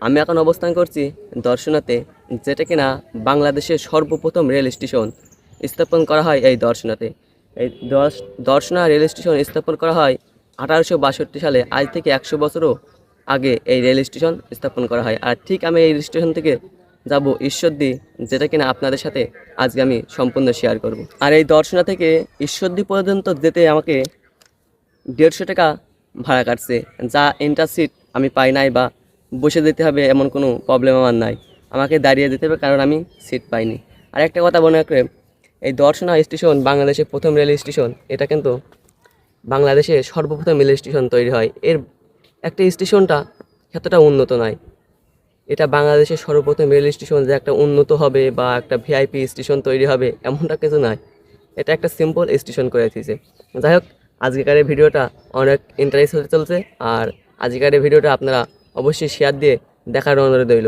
আমি এখন অবস্থান করছি দর্শনাতে, যেটা কিনা বাংলাদেশের সর্বপ্রথম রেল স্টেশন স্থাপন করা হয় এই দর্শনাতে। এই দর্শ- দর্শনা রেল স্টেশন স্থাপন করা হয় আঠারোশো বাষট্টি সালে। আজ থেকে একশো বছরও আগে এই রেল স্টেশন স্থাপন করা হয়। আর ঠিক আমি এই স্টেশন থেকে যাব ঈশ্বরদী, যেটা কিনা আপনাদের সাথে আজকে আমি সম্পূর্ণ শেয়ার করব। আর এই দর্শনা থেকে ঈশ্বরদী পর্যন্ত যেতে আমাকে দেড়শো টাকা ভাড়া কাটছে, যা ইন্টার সিট আমি পাই নাই বা বসে যেতে হবে, এমন কোনো প্রবলেম আমার নাই। আমাকে দাঁড়িয়ে যেতে হবে কারণ আমি সিট পাইনি। আর একটা কথা মনে রাখবে, এই দর্শনা স্টেশন বাংলাদেশের প্রথম রেল স্টেশন এটা কিন্তু বাংলাদেশে সর্বপ্রথম রেল স্টেশন তৈরি হয়। এর একটা স্টেশনটা এতটা উন্নত নয়। এটা বাংলাদেশের সর্বপ্রথম রেল স্টেশন যে একটা উন্নত হবে বা একটা ভিআইপি স্টেশন তৈরি হবে, এমনটা কিছু নয়। এটা একটা সিম্পল স্টেশন করে দিয়েছে। যাই হোক আজকেকার ভিডিওটা অনেক ইন্টারেস্ট হতে চলছে। আর আজকের ভিডিওটা আপনারা অবশ্যই শেয়ার দিয়ে দেখার অনুরোধ রইল।